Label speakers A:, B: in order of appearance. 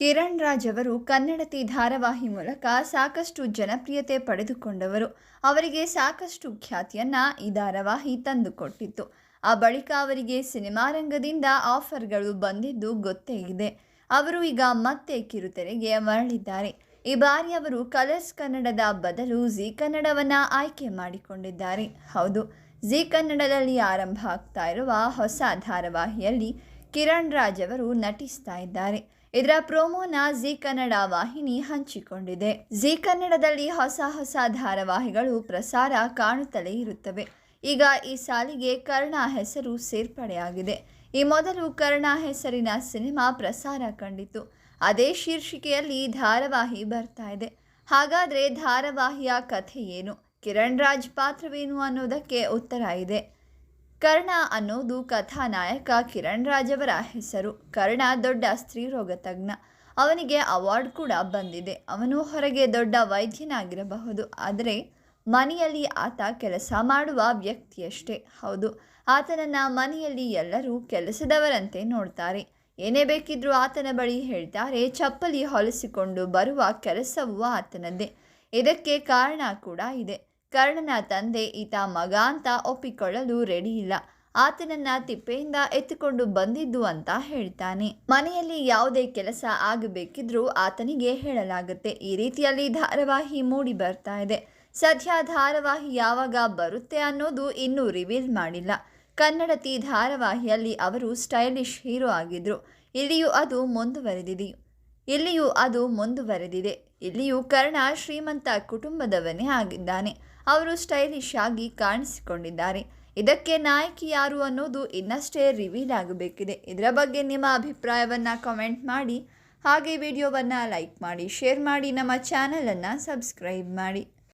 A: ಕಿರಣ್ ರಾಜ್ ಅವರು ಕನ್ನಡತಿ ಧಾರಾವಾಹಿ ಮೂಲಕ ಸಾಕಷ್ಟು ಜನಪ್ರಿಯತೆ ಪಡೆದುಕೊಂಡವರು. ಅವರಿಗೆ ಸಾಕಷ್ಟು ಖ್ಯಾತಿಯನ್ನ ಈ ಧಾರಾವಾಹಿ ತಂದುಕೊಟ್ಟಿತ್ತು. ಆ ಬಳಿಕ ಅವರಿಗೆ ಸಿನಿಮಾ ರಂಗದಿಂದ ಆಫರ್ಗಳು ಬಂದಿದ್ದು ಗೊತ್ತೇ ಇದೆ. ಅವರು ಈಗ ಮತ್ತೆ ಕಿರುತೆರೆಗೆ ಮರಳಿದ್ದಾರೆ. ಈ ಬಾರಿ ಅವರು ಕಲರ್ಸ್ ಕನ್ನಡದ ಬದಲು ಜಿ ಕನ್ನಡವನ್ನ ಆಯ್ಕೆ ಮಾಡಿಕೊಂಡಿದ್ದಾರೆ. ಹೌದು ಜಿ ಕನ್ನಡದಲ್ಲಿ ಆರಂಭ ಆಗ್ತಾ ಇರುವ ಹೊಸ ಧಾರಾವಾಹಿಯಲ್ಲಿ ಕಿರಣ್ ರಾಜ್ ಅವರು ನಟಿಸ್ತಾ ಇದ್ದಾರೆ. ಇದರ ಪ್ರೋಮೋನ ಜಿ ಕನ್ನಡ ವಾಹಿನಿ ಹಂಚಿಕೊಂಡಿದೆ. ಜಿ ಕನ್ನಡದಲ್ಲಿ ಹೊಸ ಹೊಸ ಧಾರಾವಾಹಿಗಳು ಪ್ರಸಾರ ಕಾಣುತ್ತಲೇ ಇರುತ್ತವೆ. ಈಗ ಈ ಸಾಲಿಗೆ ಕರ್ಣ ಹೆಸರು ಸೇರ್ಪಡೆಯಾಗಿದೆ. ಈ ಮೊದಲು ಕರ್ಣ ಹೆಸರಿನ ಸಿನಿಮಾ ಪ್ರಸಾರ ಕಂಡಿತು ಅದೇ ಶೀರ್ಷಿಕೆಯಲ್ಲಿ ಧಾರಾವಾಹಿ ಬರ್ತಾ ಇದೆ. ಹಾಗಾದರೆ ಧಾರಾವಾಹಿಯ ಕಥೆ ಏನು? ಕಿರಣ್ ರಾಜ್ ಪಾತ್ರವೇನು ಅನ್ನೋದಕ್ಕೆ ಉತ್ತರ ಇದೆ. ಕರ್ಣ ಅನ್ನೋದು ಕಥಾನಾಯಕ ಕಿರಣ್ ರಾಜವರ ಹೆಸರು. ಕರ್ಣ ದೊಡ್ಡ ಸ್ತ್ರೀರೋಗ ತಜ್ಞ. ಅವನಿಗೆ ಅವಾರ್ಡ್ ಕೂಡ ಬಂದಿದೆ. ಅವನು ಹೊರಗೆ ದೊಡ್ಡ ವೈದ್ಯನಾಗಿರಬಹುದು. ಆದರೆ ಮನೆಯಲ್ಲಿ ಆತ ಕೆಲಸ ಮಾಡುವ ವ್ಯಕ್ತಿಯಷ್ಟೇ. ಹೌದು, ಆತನನ್ನ ಮನೆಯಲ್ಲಿ ಎಲ್ಲರೂ ಕೆಲಸದವರಂತೆ ನೋಡ್ತಾರೆ. ಏನೇ ಬೇಕಿದ್ರೂ ಆತನ ಬಳಿ ಹೇಳ್ತಾರೆ, ಚಪ್ಪಲಿ ಹೊಲಿಸಿಕೊಂಡು ಬರುವ ಕೆಲಸವೂ ಆತನದ್ದೇ. ಇದಕ್ಕೆ ಕಾರಣ ಕೂಡ ಇದೆ. ಕರ್ಣನ ತಂದೆ ಈತ ಮಗ ಅಂತ ಒಪ್ಪಿಕೊಳ್ಳಲು ರೆಡಿ ಇಲ್ಲ. ಆತನನ್ನ ತಿಪ್ಪೆಯಿಂದ ಎತ್ತಿಕೊಂಡು ಬಂದಿದ್ದು ಅಂತ ಹೇಳ್ತಾನೆ. ಮನೆಯಲ್ಲಿ ಯಾವುದೇ ಕೆಲಸ ಆಗಬೇಕಿದ್ರೂ ಆತನಿಗೆ ಹೇಳಲಾಗುತ್ತೆ. ಈ ರೀತಿಯಲ್ಲಿ ಧಾರಾವಾಹಿ ಮೂಡಿ ಬರ್ತಾ ಇದೆ. ಸದ್ಯ ಧಾರಾವಾಹಿ ಯಾವಾಗ ಬರುತ್ತೆ ಅನ್ನೋದು ಇನ್ನೂ ರಿವೀಲ್ ಮಾಡಿಲ್ಲ. ಕನ್ನಡತಿ ಧಾರಾವಾಹಿಯಲ್ಲಿ ಅವರು ಸ್ಟೈಲಿಶ್ ಹೀರೋ ಆಗಿದ್ರು. ಇಲ್ಲಿಯೂ ಅದು ಮುಂದುವರೆದಿದೆ. ಇಲ್ಲಿಯೂ ಅದು ಮುಂದುವರೆದಿದೆ. ಇಲ್ಲಿಯೂ ಕರ್ಣ ಶ್ರೀಮಂತ ಕುಟುಂಬದವನೇ ಆಗಿದ್ದಾನೆ. ಅವರು ಸ್ಟೈಲಿಶ್ ಆಗಿ ಕಾಣಿಸಿಕೊಂಡಿದ್ದಾರೆ. ಇದಕ್ಕೆ ನಾಯಕಿ ಯಾರು ಅನ್ನೋದು ಇನ್ನಷ್ಟೇ ರಿವೀಲ್ ಆಗಬೇಕಿದೆ. ಇದರ ಬಗ್ಗೆ ನಿಮ್ಮ ಅಭಿಪ್ರಾಯವನ್ನು ಕಮೆಂಟ್ ಮಾಡಿ. ಹಾಗೆ ವಿಡಿಯೋವನ್ನು ಲೈಕ್ ಮಾಡಿ ಶೇರ್ ಮಾಡಿ, ನಮ್ಮ ಚಾನಲನ್ನು ಸಬ್ಸ್ಕ್ರೈಬ್ ಮಾಡಿ.